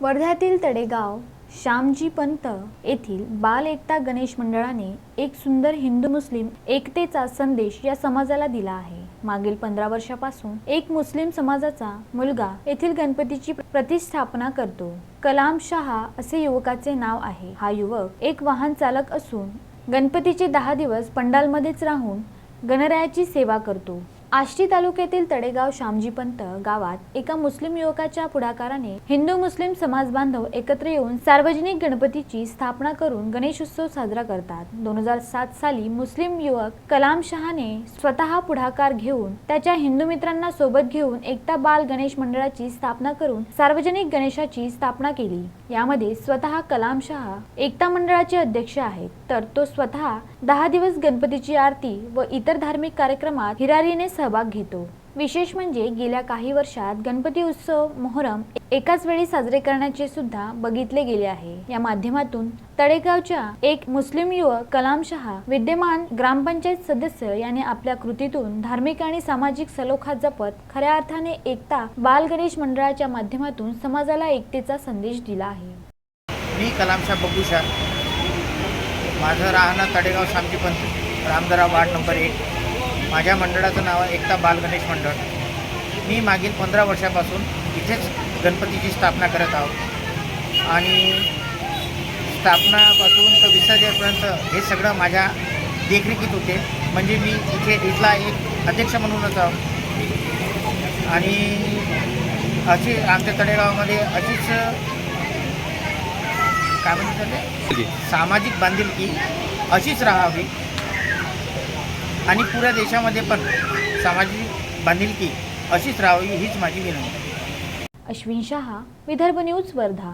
वर्ध्यातील तडेगाव श्यामजी पंत येथील बाल एकता गणेश मंडळाने एक सुंदर हिंदू मुस्लिम एकतेचा संदेश या समाजाला दिला आहे. मागील पंधरा वर्षापासून एक मुस्लिम समाजाचा मुलगा येथील गणपतीची प्रतिष्ठापना करतो. कलाम शहा असे युवकाचे नाव आहे. हा युवक एक वाहन चालक असून गणपतीचे दहा दिवस पंडालमध्येच राहून गणरायाची सेवा करतो. आष्टी तालुक्यातील तडेगाव श्यामजीपंत गावात एका मुस्लिम युवकाच्या पुढाकाराने हिंदू मुस्लिम समाज बांधव एकत्र येऊन सार्वजनिक गणपतीची स्थापना करून गणेशोत्सव साजरा करतात. दोन हजार सात साली मुस्लिम युवक कलाम शहाने स्वतः पुढाकार घेऊन त्याच्या हिंदू मित्रांना सोबत घेऊन एकता बाल गणेश मंडळाची स्थापना करून सार्वजनिक गणेशाची स्थापना केली. यामध्ये स्वतः कलाम शहा एकता मंडळाचे अध्यक्ष आहेत. तर तो स्वतः दहा दिवस गणपतीची आरती व इतर धार्मिक कार्यक्रमात हिरारीने सहभाग घेतो. विशेष म्हणजे गेल्या काही वर्षात गणपती उत्सव मोहरम एकाच वेळी साजरे करण्याचे सुद्धा बघितले गेले आहे. या माध्यमातून तळेगावच्या एक मुस्लिम युवक कलाम शहा विद्यमान ग्रामपंचायत सदस्य याने आपल्या कृतीतून धार्मिक आणि सामाजिक सलोखा जपत खऱ्या अर्थाने एकता बाल गणेश मंडळाच्या माध्यमातून समाजाला एकतेचा संदेश दिला आहे. मी कलामशा बबूशा माझं राहणं तडेगाव शामजीपंत रामदरा वार्ड नंबर एक. माझ्या मंडळाचं नाव आहे एकता बाल गणेश मंडळ. मी मागील पंधरा वर्षापासून इथेच गणपतीची स्थापना करत आहोत आणि स्थापनापासून तर विसर्जनपर्यंत हे सगळं माझ्या देखरेखीत होते. म्हणजे मी इथे इथला एक अध्यक्ष म्हणूनच आहोत आणि अशी आमच्या तळेगावामध्ये अशीच काय म्हणतात? सामाजिक बांधिलकी अशीच राहावी. आणि पुऱ्या देशामध्ये पण सामाजिक बांधिलकी अशीच राहावी हीच माझी विनंती. अश्विन शहा विदर्भ न्यूज वर्धा.